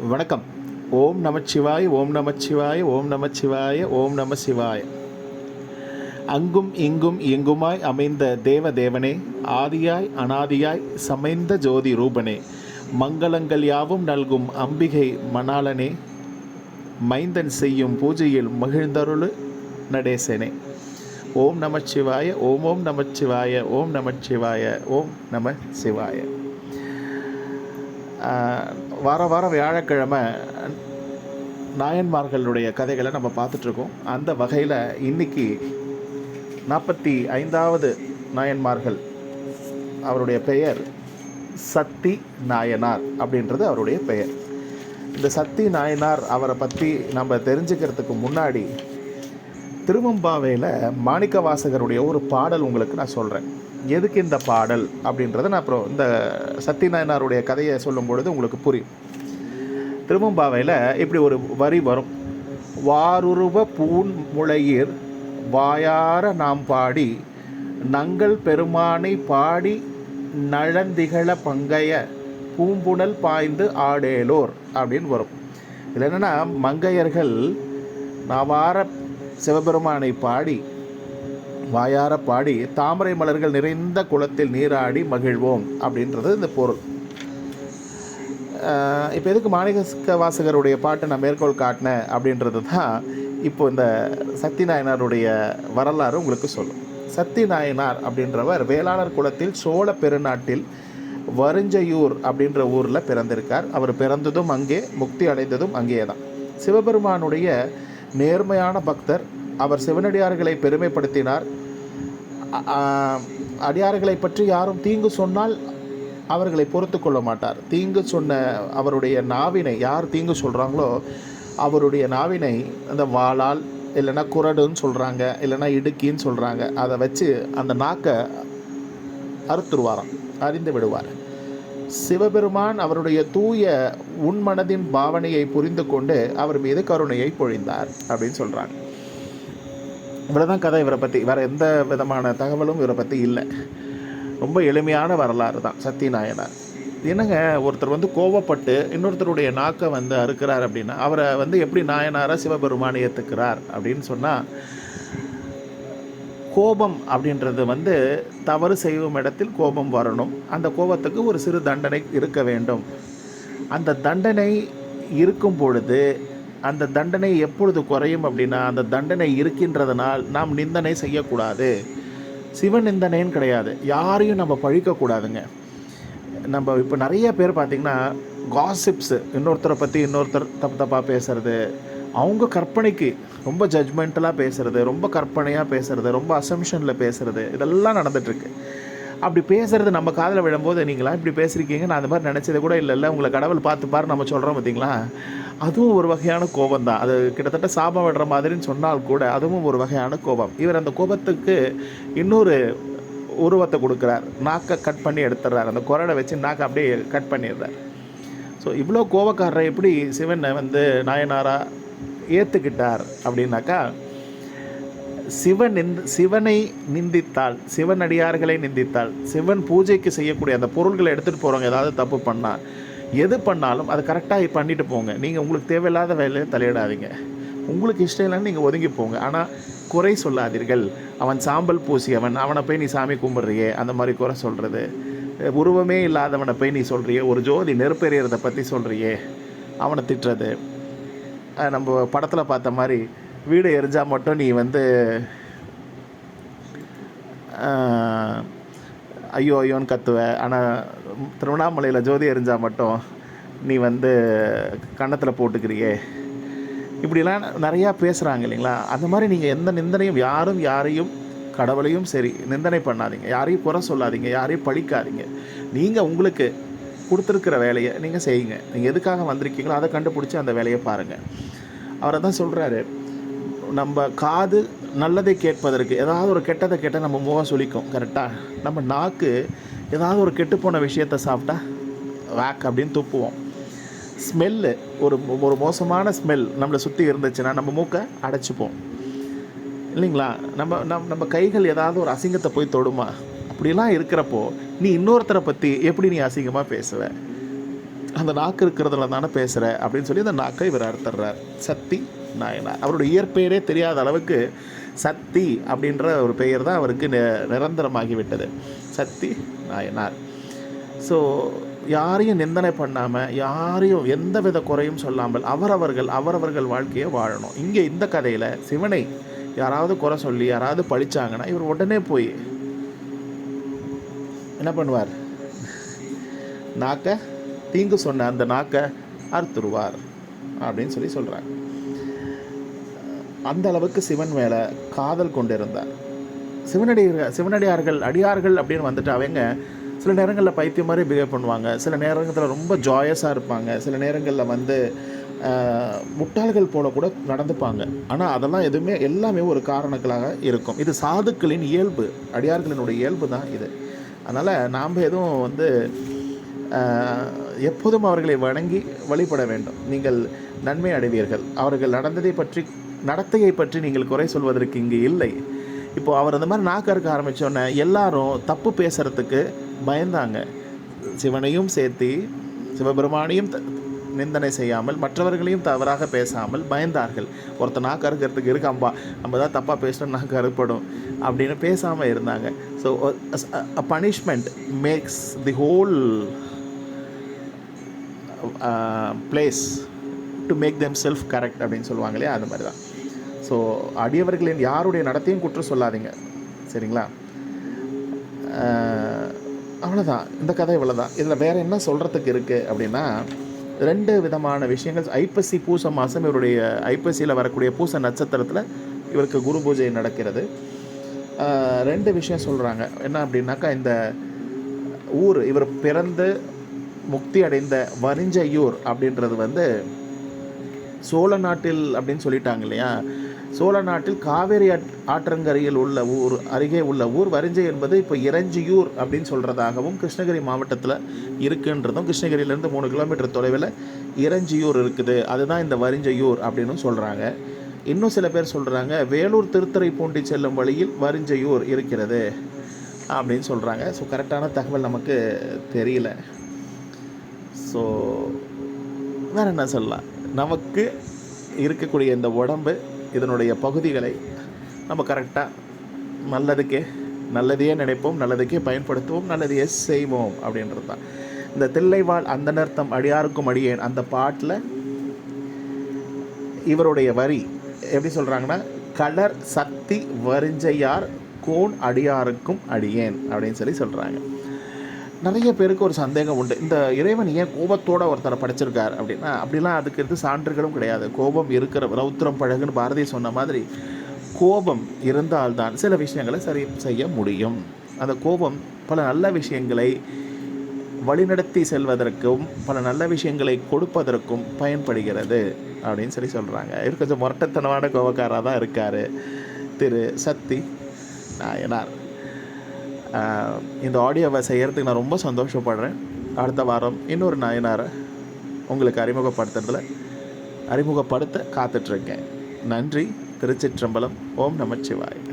வணக்கம். ஓம் நமச்சிவாய் ஓம் நமச்சிவாய் ஓம் நமச்சிவாய ஓம் நம சிவாய. அங்கும் இங்கும் எங்குமாய் அமைந்த தேவ தேவனே ஆதியாய் அனாதியாய் சமைந்த ஜோதி ரூபனே மங்களங்கள் யாவும் நல்கும் அம்பிகை மணாளனே மைந்தன் செய்யும் பூஜையில் மகிழ்ந்தருளு நடேசனே. ஓம் நமச்சிவாய ஓம் ஓம் நமச்சிவாய ஓம் நமச்சிவாய ஓம் நம சிவாய. வார வாரம் வியாழக்கிழமை நாயன்மார்களுடைய கதைகளை நம்ம பார்த்துட்ருக்கோம். அந்த வகையில் இன்னைக்கு நாற்பத்தி ஐந்தாவது நாயன்மார்கள் அவருடைய பெயர் சக்தி நாயனார் அப்படின்றது அவருடைய பெயர். இந்த சக்தி நாயனார் அவரை பற்றி நம்ம தெரிஞ்சுக்கிறதுக்கு முன்னாடி திருவம்பாவையில் மாணிக்க வாசகருடைய ஒரு பாடல் உங்களுக்கு நான் சொல்கிறேன் எதுக்கு இந்த பாடல் அப்படின்றத நான் அப்புறம் இந்த சத்தியநாயனாருடைய கதையை சொல்லும் பொழுது உங்களுக்கு புரியும். திருவம்பாவையில் இப்படி ஒரு வரி வரும். வாருருவ பூன் முளையீர் வாயார நாம் பாடி நங்கள் பெருமானை பாடி நழந்திகழ பங்கைய பூம்புணல் பாய்ந்து ஆடேலோர் அப்படின்னு வரும். இதில் என்னென்னா மங்கையர்கள் நவார சிவபெருமானை பாடி வாயார பாடி தாமரை மலர்கள் நிறைந்த குளத்தில் நீராடி மகிழ்வோம் அப்படின்றது இந்த பொருள். இப்போ எதுக்கு மாணிக வாசகருடைய பாட்டை நான் மேற்கோள் காட்டினேன் அப்படின்றது தான் இப்போ இந்த சக்தி நாயனாருடைய வரலாறு உங்களுக்கு சொல்லும். சக்தி நாயனார் அப்படின்றவர் வேளாளர் குலத்தில் சோழ பெருநாட்டில் வருஞ்சையூர் அப்படின்ற ஊரில் பிறந்திருக்கார். அவர் பிறந்ததும் அங்கே முக்தி அடைந்ததும் அங்கே தான் சிவபெருமானுடைய நேர்மையான பக்தர். அவர் சிவனடியார்களை பெருமைப்படுத்தினார். அடியார்களை பற்றி யாரும் தீங்கு சொன்னால் அவர்களை பொறுத்து கொள்ள மாட்டார். தீங்கு சொன்ன அவருடைய நாவினை யார் தீங்கு சொல்கிறாங்களோ அவருடைய நாவினை அந்த வாளால் இல்லைன்னா குரடுன்னு சொல்கிறாங்க இல்லைன்னா இடுக்கின்னு சொல்கிறாங்க அதை வச்சு அந்த நாக்கை அறுத்துருவாராம் அறிந்து விடுவார். சிவபெருமான் அவருடைய தூய உன்மனதின் பாவனையை புரிந்து கொண்டு அவர் மீது கருணையை பொழிந்தார் அப்படின்னு சொல்கிறாங்க இவ்வளோதான் கதை இவரை பற்றி வேறு எந்த விதமான தகவலும் இவரை பற்றி இல்லை. ரொம்ப எளிமையான வரலாறு தான் சத்தியநாயனார் என்னங்க ஒருத்தர் வந்து கோவப்பட்டு இன்னொருத்தருடைய நாக்கை வந்து அறுக்கிறார் அப்படின்னா அவரை வந்து எப்படி நாயனாராக சிவபெருமானை ஏற்றுக்கிறார் அப்படின்னு சொன்னால் கோபம் அப்படின்றது வந்து தவறு செய்யும் இடத்தில் கோபம் வரணும். அந்த கோபத்துக்கு ஒரு சிறு தண்டனை இருக்க வேண்டும். அந்த தண்டனை இருக்கும் பொழுது அந்த தண்டனை எப்பொழுது குறையும் அப்படின்னா அந்த தண்டனை இருக்கின்றதனால் நாம் நிந்தனை செய்யக்கூடாது. சிவ நிந்தனைன்னு கிடையாது. யாரையும் நம்ம பழிக்கக்கூடாதுங்க. நம்ம இப்போ நிறைய பேர் பார்த்திங்கன்னா காசிப்ஸு இன்னொருத்தரை பற்றி இன்னொருத்தர் தப்பு தப்பாக பேசுகிறது அவங்க கற்பனைக்கு ரொம்ப ஜட்ஜ்மெண்டலாக பேசுகிறது ரொம்ப கற்பனையாக பேசுகிறது ரொம்ப அசம்ஷனில் பேசுகிறது இதெல்லாம் நடந்துகிட்ருக்கு அப்படி பேசுகிறது நம்ம காதில் விழும்போது நீங்களா இப்படி பேசுகிறீங்க நான் அந்த மாதிரி நினச்சது கூட இல்லை இல்லை. உங்களை கடவுள் பார்த்து பாரு நம்ம சொல்கிறோம் பார்த்தீங்களா அதுவும் ஒரு வகையான கோபம் தான் அது கிட்டத்தட்ட சாபம் விடுற மாதிரின்னு சொன்னால் கூட அதுவும் ஒரு வகையான கோபம். இவர் அந்த கோபத்துக்கு இன்னொரு உருவத்தை கொடுக்குறார். நாக்கை கட் பண்ணி எடுத்துடுறார். அந்த குரலை வச்சு நாக்கை அப்படியே கட் பண்ணிடுறார். ஸோ இவ்வளோ கோபக்காரரை எப்படி சிவனை வந்து நாயனாரா ஏற்றுக்கிட்டார் அப்படின்னாக்கா சிவன் நிந்த சிவனை நிந்தித்தால் சிவன் அடியார்களை நிந்தித்தால் சிவன் பூஜைக்கு செய்யக்கூடிய அந்த பொருள்களை எடுத்துகிட்டு போகிறவங்க ஏதாவது தப்பு பண்ணால் எது பண்ணாலும் அது கரெக்டாக பண்ணிட்டு போங்க. நீங்கள் உங்களுக்கு தேவையில்லாத வேலையை தலையிடாதீங்க. உங்களுக்கு இஷ்டம் இல்லைன்னு நீங்கள் ஒதுங்கி போங்க. ஆனால் குறை சொல்லாதீர்கள். அவன் சாம்பல் பூசியவன் அவனை போய் நீ சாமி கும்பிட்றியே அந்த மாதிரி குறை சொல்கிறது உருவமே இல்லாதவனை போய் நீ சொல்கிறியே ஒரு ஜோதி நெருப்பெறியறதை பற்றி சொல்கிறியே அவனை திட்டுறது. நம்ம படத்தில் பார்த்த மாதிரி வீடு எரிஞ்சால் மட்டும் நீ வந்து ஐயோ ஐயோன்னு கத்துவ. ஆனால் திருவண்ணாமலையில் ஜோதி எரிஞ்சால் மட்டும் நீ வந்து கன்னத்தில் போட்டுக்கிறியே. இப்படிலாம் நிறையா பேசுகிறாங்க இல்லைங்களா? அந்த மாதிரி நீங்கள் எந்த நிந்தனையும் யாரும் யாரையும் கடவுளையும் சரி நிந்தனை பண்ணாதீங்க. யாரையும் குறை சொல்லாதீங்க. யாரையும் பழிக்காதீங்க. நீங்கள் உங்களுக்கு கொடுத்துருக்கிற வேலையை நீங்கள் செய்யுங்க. நீங்கள் எதுக்காக வந்திருக்கீங்களோ அதை கண்டுபிடிச்சி அந்த வேலையை பாருங்கள் அவரை தான் சொல்கிறாரு நம்ம காது நல்லதை கேட்பதற்கு ஏதாவது ஒரு கெட்டதை கேட்டால் நம்ம முகம் சுழிக்கும் கரெக்டாக நம்ம நாக்கு ஏதாவது ஒரு கெட்டுப்போன விஷயத்தை சாப்பிட்டா வேக் அப்படின்னு துப்புவோம். ஸ்மெல்லு ஒரு ஒரு மோசமான ஸ்மெல் நம்மளை சுற்றி இருந்துச்சுன்னா நம்ம மூக்கை அடைச்சிப்போம். இல்லைங்களா? நம்ம நம் நம்ம கைகள் ஏதாவது ஒரு அசிங்கத்தை போய் தொடுமா? அப்படிலாம் இருக்கிறப்போ நீ இன்னொருத்தரை பற்றி எப்படி நீ அசிங்கமாக பேசுவ? அந்த நாக்கு இருக்கிறதுல தானே பேசுகிற அப்படின்னு சொல்லி அந்த நாக்கை இவர் அறுத்துறார் சக்தி நாயனார் அவருடைய இயற்பெயரே தெரியாத அளவுக்கு சக்தி அப்படின்ற ஒரு பெயர் தான் அவருக்கு நி நிரந்தரமாகிவிட்டது. சக்தி நாயனார் ஸோ யாரையும் நிந்தனை பண்ணாமல் யாரையும் எந்த வித குறையும் சொல்லாமல் அவரவர்கள் அவரவர்கள் வாழ்க்கையை வாழணும். இங்கே இந்த கதையில் சிவனை யாராவது குறை சொல்லி யாராவது பழிச்சாங்கன்னா இவர் உடனே போய் என்ன பண்ணுவார்? நாக்கை தீங்கு சொன்ன அந்த நாக்கை அறுத்துருவார் அப்படின்னு சொல்லி சொல்கிறாங்க அந்த அளவுக்கு சிவன் மேலே காதல் கொண்டிருந்தார். சிவனடியார்கள் சிவனடியார்கள் அடியார்கள் அப்படின்னு வந்துட்டு அவங்க சில நேரங்களில் பைத்தியம் மாதிரி பிஹேவ் பண்ணுவாங்க. சில நேரங்களில் ரொம்ப ஜாயஸாக இருப்பாங்க. சில நேரங்களில் வந்து முட்டாள்கள் போல கூட நடந்துப்பாங்க. ஆனால் அதெல்லாம் எதுவுமே எல்லாமே ஒரு காரணங்களாக இருக்கும். இது சாதுக்களின் இயல்பு. அடியார்களினுடைய இயல்பு தான் இது. அதனால் நாம் எதுவும் வந்து எப்போதும் அவர்களை வணங்கி வழிபட வேண்டும். நீங்கள் நன்மை அடைவீர்கள். அவர்கள் நடந்ததை பற்றி நடத்தையை பற்றி நீங்கள் குறை சொல்வதற்கு இங்கே இல்லை. இப்போ அவர் அந்த மாதிரி நாக்க இருக்க ஆரம்பித்தோன்னே எல்லாரும் தப்பு பேசுகிறதுக்கு பயந்தாங்க. சிவனையும் சேர்த்து சிவபெருமானையும் த- நிந்தனை செய்யாமல் மற்றவர்களையும் தவறாக பேசாமல் பயந்தார்கள். ஒருத்தர் நான் கருக்கிறதுக்கு இருக்காம்பா நம்ம தான் தப்பாக பேசினா நான் கருப்படும் அப்படின்னு பேசாமல் இருந்தாங்க. So punishment makes the whole place to make them self correct அப்படின்னு சொல்லுவாங்க இல்லையா? அது மாதிரி தான் ஸோ அடியவர்களின் யாருடைய நடத்தையும் குற்றம் சொல்லாதீங்க. சரிங்களா? அவ்வளோதான் இந்த கதை இவ்வளோதான் இதில் வேறு என்ன சொல்கிறதுக்கு இருக்குது அப்படின்னா ரெண்டு விதமான விஷயங்கள். ஐப்பசி பூச மாதம் இவருடைய ஐப்பசியில் வரக்கூடிய பூச நட்சத்திரத்தில் இவருக்கு குரு பூஜை நடக்கிறது. ரெண்டு விஷயம் சொல்கிறாங்க என்ன அப்படின்னாக்கா இந்த ஊர் இவர் பிறந்து முக்தி அடைந்த வரிஞ்சையூர் அப்படின்றது வந்து சோழ நாட்டில் அப்படின்னு சொல்லிட்டாங்க இல்லையா? சோழ நாட்டில் காவேரி ஆட்- ஆற்றங்கரையில் உள்ள ஊர் அருகே உள்ள ஊர் வரிஞ்சை என்பது இப்போ இறஞ்சியூர் அப்படின்னு சொல்கிறதாகவும் கிருஷ்ணகிரி மாவட்டத்தில் இருக்குன்றதும் கிருஷ்ணகிரியிலேருந்து மூணு கிலோமீட்டர் தொலைவில் இறஞ்சியூர் இருக்குது. அதுதான் இந்த வரிஞ்சையூர் அப்படின்னு சொல்கிறாங்க இன்னும் சில பேர் சொல்கிறாங்க வேலூர் திருத்துறைப்பூண்டி செல்லும் வழியில் வரிஞ்சையூர் இருக்கிறது அப்படின்னு சொல்கிறாங்க ஸோ கரெக்டான தகவல் நமக்கு தெரியல. ஸோ வேறு என்ன சொல்லலாம்? நமக்கு இருக்கக்கூடிய இந்த உடம்பு இதனுடைய பகுதிகளை நம்ம கரெக்டாக நல்லதுக்கே நல்லதையே நினைப்போம் நல்லதுக்கே பயன்படுத்துவோம் நல்லதையே செய்வோம் அப்படின்றது தான். இந்த தில்லைவாழ் அந்த நர்த்தம் அடியாருக்கும் அடியேன் அந்த பாட்டில் இவருடைய வரி எப்படி சொல்கிறாங்கன்னா கலர் சக்தி வரிஞ்சையார் கோன் அடியாருக்கும் அடியேன் அப்படின்னு சொல்லி சொல்கிறாங்க நிறைய பேருக்கு ஒரு சந்தேகம் உண்டு. இந்த இறைவன் ஏன் கோபத்தோடு ஒருத்தரை படைச்சிருக்கார் அப்படின்னா அப்படிலாம் அதுக்கு எது சான்றுகளும் கிடையாது. கோபம் இருக்கிற ரௌத்திரம் பழகுன்னு பாரதி சொன்ன மாதிரி கோபம் இருந்தால்தான் சில விஷயங்களை சரி செய்ய முடியும். அந்த கோபம் பல நல்ல விஷயங்களை வழிநடத்தி செல்வதற்கும் பல நல்ல விஷயங்களை கொடுப்பதற்கும் பயன்படுகிறது அப்படின்னு சொல்லி சொல்கிறாங்க இவர் கொஞ்சம் முரட்டத்தனமான கோபக்காராக தான் இருக்கார். திரு சக்தி நாயனார். இந்த ஆடியோவை செய்கிறதுக்கு நான் ரொம்ப சந்தோஷப்படுறேன். அடுத்த வாரம் இன்னொரு நயனாரை உங்களுக்கு அறிமுகப்படுத்துறதுல அறிமுகப்படுத்த காத்துட்ருக்கேன் நன்றி. திருச்சிற்றம்பலம். ஓம் நமச்சிவாய்.